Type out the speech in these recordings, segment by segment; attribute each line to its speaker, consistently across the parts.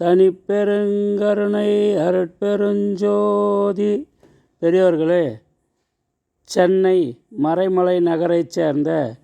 Speaker 1: தனிப்பெருங்கருணை அருட்பெருஞ்சோதி. பெரியோர்களே சென்னை மறைமலை நகரைச் சேர்ந்த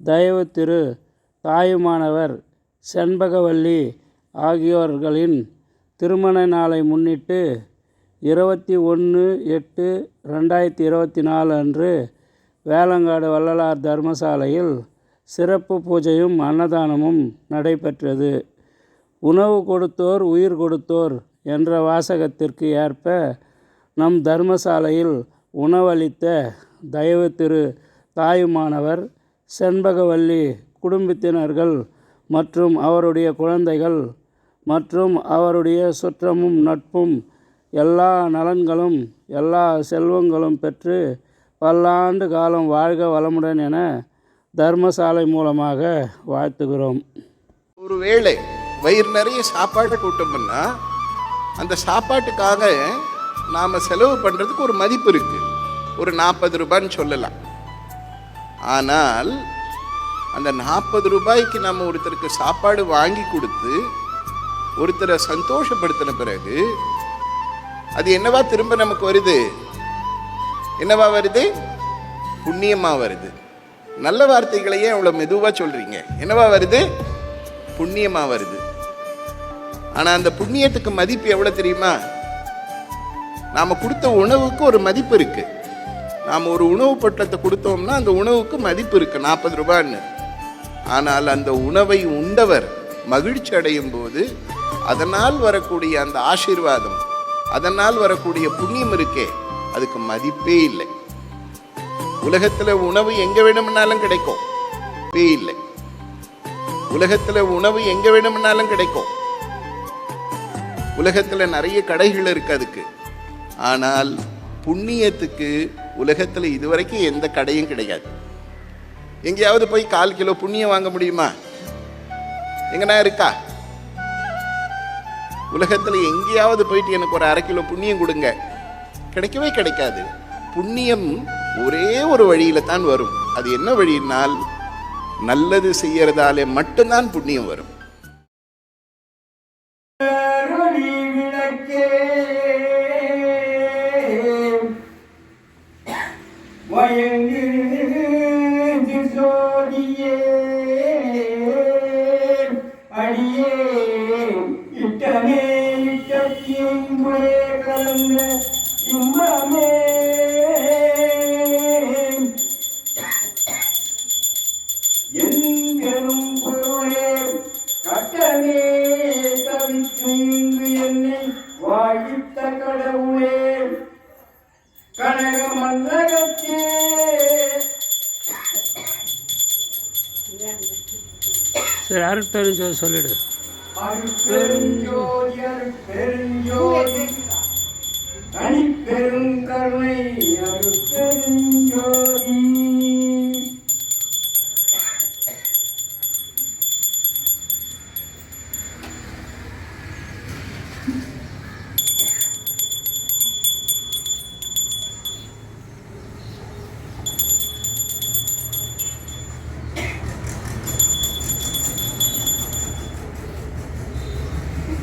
Speaker 1: தயவு திரு தாயுமானவர் செண்பகவல்லி ஆகியோர்களின் திருமண நாளை முன்னிட்டு இருபத்தி ஒன்று எட்டு ரெண்டாயிரத்தி இருபத்தி நாலு அன்று வேலங்காடு வள்ளலார் தர்மசாலையில் சிறப்பு பூஜையும் அன்னதானமும் நடைபெற்றது. உணவு கொடுத்தோர் உயிர் கொடுத்தோர் என்ற வாசகத்திற்கு ஏற்ப நம் தர்மசாலையில் உணவளித்த தயவு திரு தாயுமானவர் செண்பகவல்லி குடும்பத்தினர்கள் மற்றும் அவருடைய குழந்தைகள் மற்றும் அவருடைய சுற்றமும் நட்பும் எல்லா நலன்களும் எல்லா செல்வங்களும் பெற்று பல்லாண்டு காலம் வாழ்க வளமுடன் என தர்மசாலை மூலமாக வாழ்த்துகிறோம்.
Speaker 2: ஒருவேளை வயிறு நிறைய சாப்பாடு கூட்டோம்னா அந்த சாப்பாட்டுக்காக நாம் செலவு பண்ணுறதுக்கு ஒரு மதிப்பு இருக்குது ஒரு நாற்பது ரூபான்னு சொல்லலாம். ஆனால் அந்த நாற்பது ரூபாய்க்கு நம்ம ஒருத்தருக்கு சாப்பாடு வாங்கி கொடுத்து ஒருத்தரை சந்தோஷப்படுத்தின பிறகு அது என்னவா திரும்ப நமக்கு வருது? என்னவா வருது? புண்ணியமாக வருது. நல்ல வார்த்தைகளையே அவ்வளோ மெதுவாக சொல்கிறீங்க என்னவா வருது? புண்ணியமாக வருது. ஆனால் அந்த புண்ணியத்துக்கு மதிப்பு எவ்வளோ தெரியுமா? நாம் கொடுத்த உணவுக்கு ஒரு மதிப்பு இருக்குது நாம் ஒரு உணவு பட்டத்தை கொடுத்தோம்னா அந்த உணவுக்கு மதிப்பு இருக்குது நாற்பது ரூபான்னு. ஆனால் அந்த உணவை உண்டவர் மகிழ்ச்சி அடையும் போது அதனால் வரக்கூடிய அந்த ஆசீர்வாதம் அதனால் வரக்கூடிய புண்ணியம் இருக்கே அதுக்கு மதிப்பே இல்லை. உலகத்தில் உணவு எங்கே வேணும்னாலும் கிடைக்கும் மதிப்பே இல்லை. உலகத்தில் உணவு எங்கே வேணும்னாலும் கிடைக்கும் உலகத்துல நிறைய கடைகள் இருக்கு அதுக்கு. ஆனால் புண்ணியத்துக்கு உலகத்துல இதுவரைக்கும் எந்த கடையும் கிடையாது. எங்கேயாவது போய் கால் கிலோ புண்ணியம் வாங்க முடியுமா? எங்கண்ணா இருக்கா? உலகத்துல எங்கேயாவது போயிட்டு எனக்கு ஒரு அரை கிலோ புண்ணியம் கொடுங்க. கிடைக்கவே கிடைக்காது. புண்ணியம் ஒரே ஒரு வழியில தான் வரும். அது என்ன வழினால் நல்லது செய்யறதாலே மட்டும்தான் புண்ணியம் வரும்.
Speaker 3: வயங்கு சோதியே அடியே
Speaker 1: சரி அருட்பெருஞ்சோதி சொல்லிடு.
Speaker 3: அருட்பெருஞ்சோதி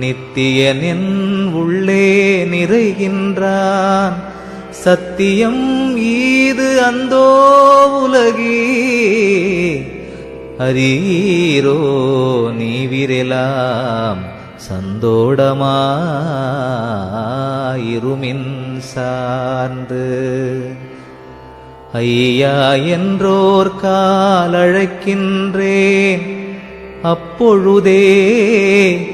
Speaker 4: நித்தியனின் உள்ளே நிறைகின்றான். சத்தியம் ஈது அந்தோ உலகி. அரீரோ நீவிரெலாம். சந்தோடமாயிருமின் சார்ந்து. ஐயா என்றோர் காலழைக்கின்றேன். அப்பொழுதே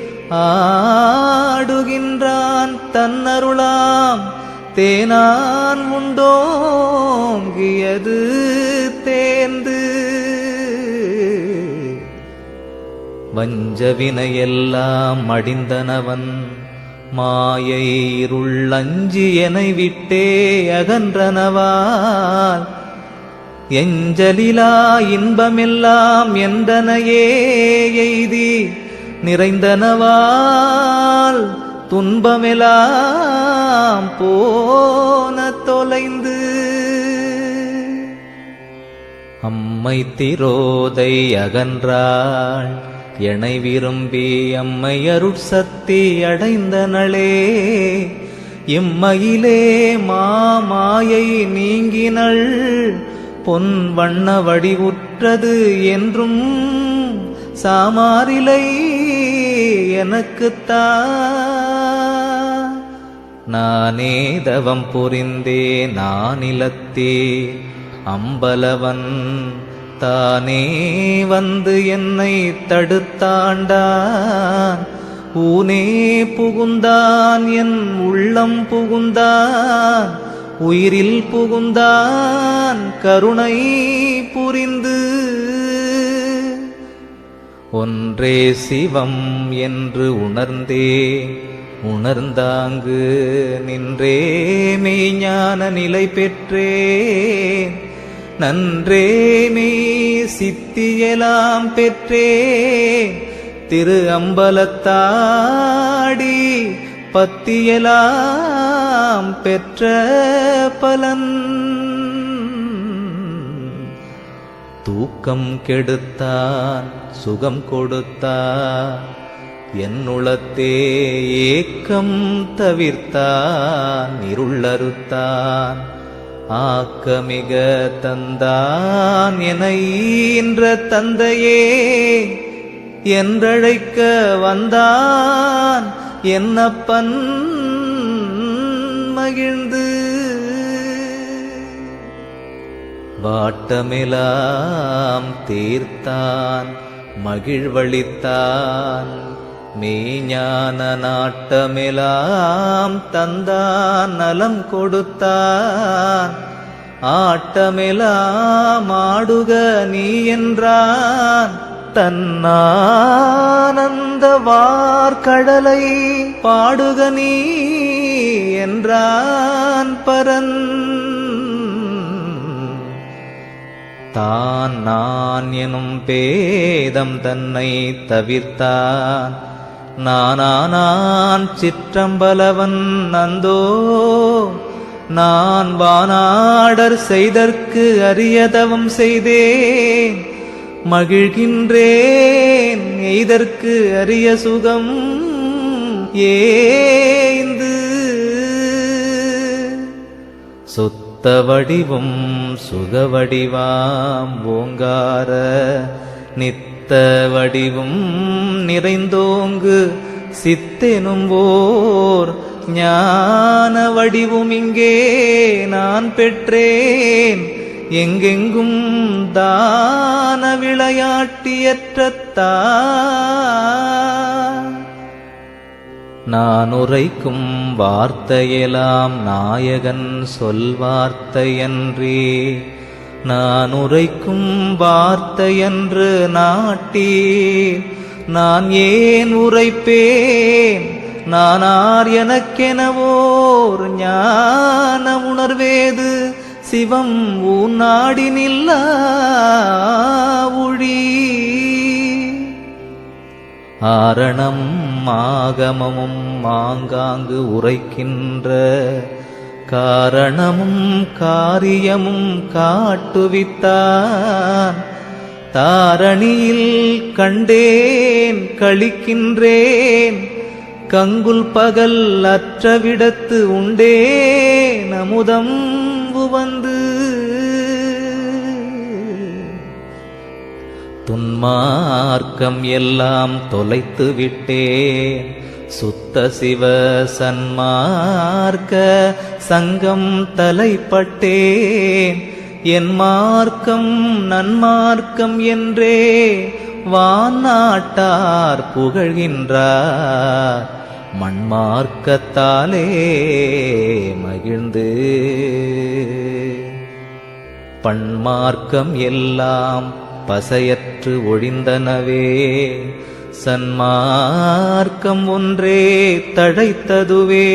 Speaker 4: ஆடுகின்றான் தன்னருளாம். தேனான் உண்டோங்கியது தேர்ந்து வஞ்சவினையெல்லாம் மடிந்தனவன். மாயை இருளஞ்சி எனை விட்டே அகன்றனவால். எஞ்சலிலா இன்பமெல்லாம் என்றனையே எய்தி. நிறைந்தனவால் துன்பமெலாம் போன தொலைந்து. அம்மை திரோதை அகன்றாள் எனை விரும்பி அம்மை அருட்சக்தி அடைந்தனளே. இம்மையிலே மாமாயை நீங்கினள் பொன் வண்ண வடிவுற்றது என்றும் சாமாரிலை எனக்குத்தா நானே தவம் புரிந்தே நானிலத்தே. அம்பலவன் தானே வந்து என்னை தடுத்தாண்டான். ஊனே புகுந்தான் என் உள்ளம் புகுந்தான். உயிரில் புகுந்தான் கருணை புரிந்து ஒன்றே சிவம் என்று உணர்ந்தே உணர்ந்தாங்கு நின்றே மெய்ஞான நிலை பெற்றேன் நன்றே மெய் சித்தியலாம் பெற்றே திரு அம்பலத்தாடி பத்தியலாம் பெற்ற பலன். தூக்கம் கெடுத்தான் சுகம் கொடுத்தான். என்னுளத்தே ஏக்கம் தவிர்த்தான் இருளறுத்தான் ஆக்கமிக தந்தான் என ஈன்ற தந்தையே. என்றழைக்க வந்தான் என்னப்பன் மகிழ்ந்து வாட்டமெலாம் தீர்த்தான் மகிழ்வழித்தான் மெய்ஞான நாட்டமெலாம் தந்தான் நலம் கொடுத்தான். ஆட்டமெலாம் ஆடுக நீ என்றான். தன்னானந்த வார்கடலை பாடுக நீ என்றான் பரன். தான் நான் எனும் பேதம் தன்னை தவிர்த்தான். நானானான் சிற்றம்பலவன் நந்தோ நான் வானாடர் செய்தற்கு அரியதவம் செய்தேன். மகிழ்கின்றேன் எய்தற்கு அரிய சுகம் ஏந்து சொத்து வடிவும் சுகவடிவாம் ஓங்கார. நித்த வடிவும் நிறைந்தோங்கு சித்தெனும் ஓர் ஞான வடிவும் இங்கே நான் பெற்றேன். எங்கெங்கும் தான விளையாட்டியற்றத்தான் நான் உரைக்கும் வார்த்தையெல்லாம் நாயகன் சொல்வார்த்தையன்றே நான் உரைக்கும் வார்த்தையன்று நாட்டி. நான் ஏன் உரைப்பேன்? நானார் எனக்கெனவோர் ஞான உணர்வேது சிவம் ஊன் நாடினில்லா ஒழி ஆரணம் ஆகமமும் மாங்காங்கு உரைக்கின்ற காரணமும் காரியமும் காட்டுவித்தான். தாரணியில் கண்டேன் கழிக்கின்றேன் கங்குல் பகல் அற்றவிடத்து உண்டே நமுதம் வந்து துன்மார்க்கம் எல்லாம் தொலைத்து விட்டேன். சுத்த சிவ சன்மார்க்க சங்கம் தலைப்பட்டேன். என் மார்க்கம் நன்மார்க்கம் என்றே வாநாட்டார் புகழ்கின்றார். மண்மார்க்கத்தாலே மகிழ்ந்து. பண்மார்க்கம் எல்லாம் பசையற்று ஒழிந்தனவே சன்மார்க்கம் ஒன்றே தழைத்ததுவே.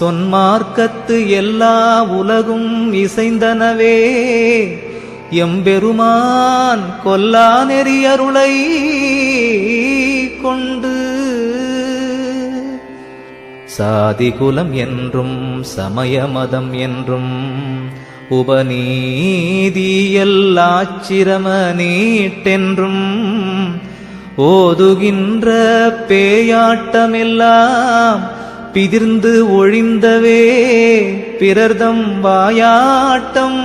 Speaker 4: சொன்மார்க்கத்து எல்லா உலகும் இசைந்தனவே. எம்பெருமான் கொல்லா நெறியருளை கொண்டு. சாதிகுலம் என்றும் சமயமதம் என்றும் உபநீதியல்லாச்சிரம நீட்டென்றும் ஓதுகின்ற பேயாட்டமெல்லாம் பிதிர்ந்து ஒழிந்தவே பிறர்தம் வாயாட்டம்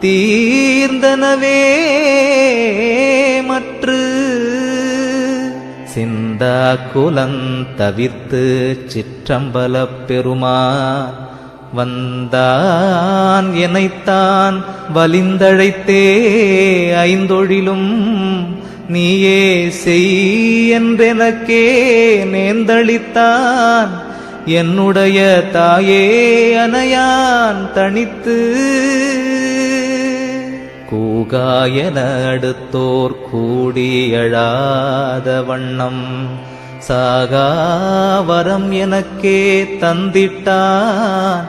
Speaker 4: தீர்ந்தனவே மற்று சிந்தா குலன் சிற்றம்பலப் பெருமான் வந்தான் எனைத்தான் வலிந்தழைத்தே ஐந்தொழிலும். நீயே செய் என்றெனக்கே நேர்ந்தளித்தான். என்னுடைய தாயே அனையான் தனித்து கூகாயன அடுத்தோர் கூடியழாத வண்ணம். வண்ணம் சாகாவரம் எனக்கே தந்திட்டான்.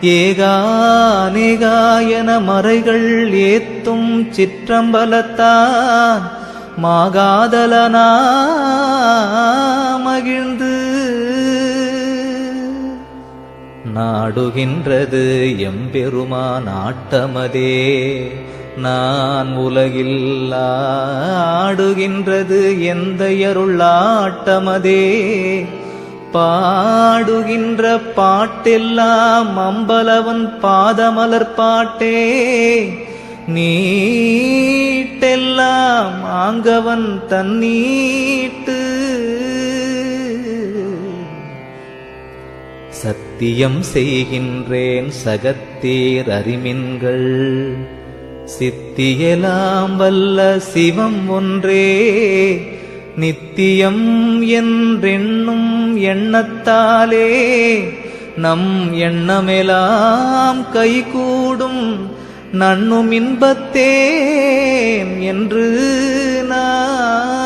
Speaker 4: ஏகானேகாயன மறைகள் ஏத்தும் சிற்றம்பலத்தான். மாகாதலனா மகிழ்ந்து நாடுகின்றது எம்பெருமான் ஆட்டமதே. நான் உலகில் ஆடுகின்றது எந்த அருளாட்டமதே பாடுகின்ற பாட்டெல்லாம் அம்பலவன் பாதமலர் பாட்டே. நீட்டெல்லாம் ஆங்கவன் தன்னீட்டு சத்தியம் செய்கின்றேன் சகத்தீர் அறிமின்கள். சித்தியலாம் வல்ல சிவம் ஒன்றே. நித்தியம் என்றென்னும் எண்ணத்தாலே. நம் எண்ணமெலாம் கைகூடும் நன்னும் இன்பத்தேன் என்று நான்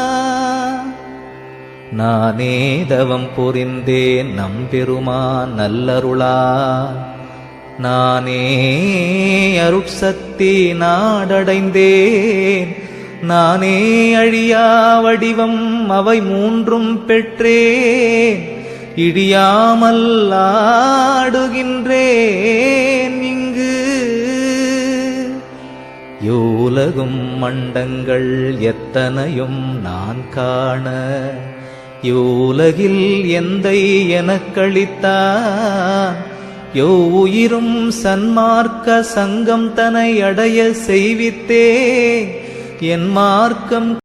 Speaker 4: நானே தவம் புரிந்தேன் நம்பெருமான் நல்லருளா. நானே அருட்சக்தி நாடடைந்தேன் நானே அழியா வடிவம் அவை மூன்றும் பெற்றேன் இடியாமல் ஆடுகின்றேன் இங்கு. யோலகும் மண்டங்கள் எத்தனையும் நான் காண யோலகில் எந்தை எனக்களித்தான் யோ உயிரும் சன்மார்க்க சங்கம் தனை அடைய செய்வித்தே. என் மார்க்கம்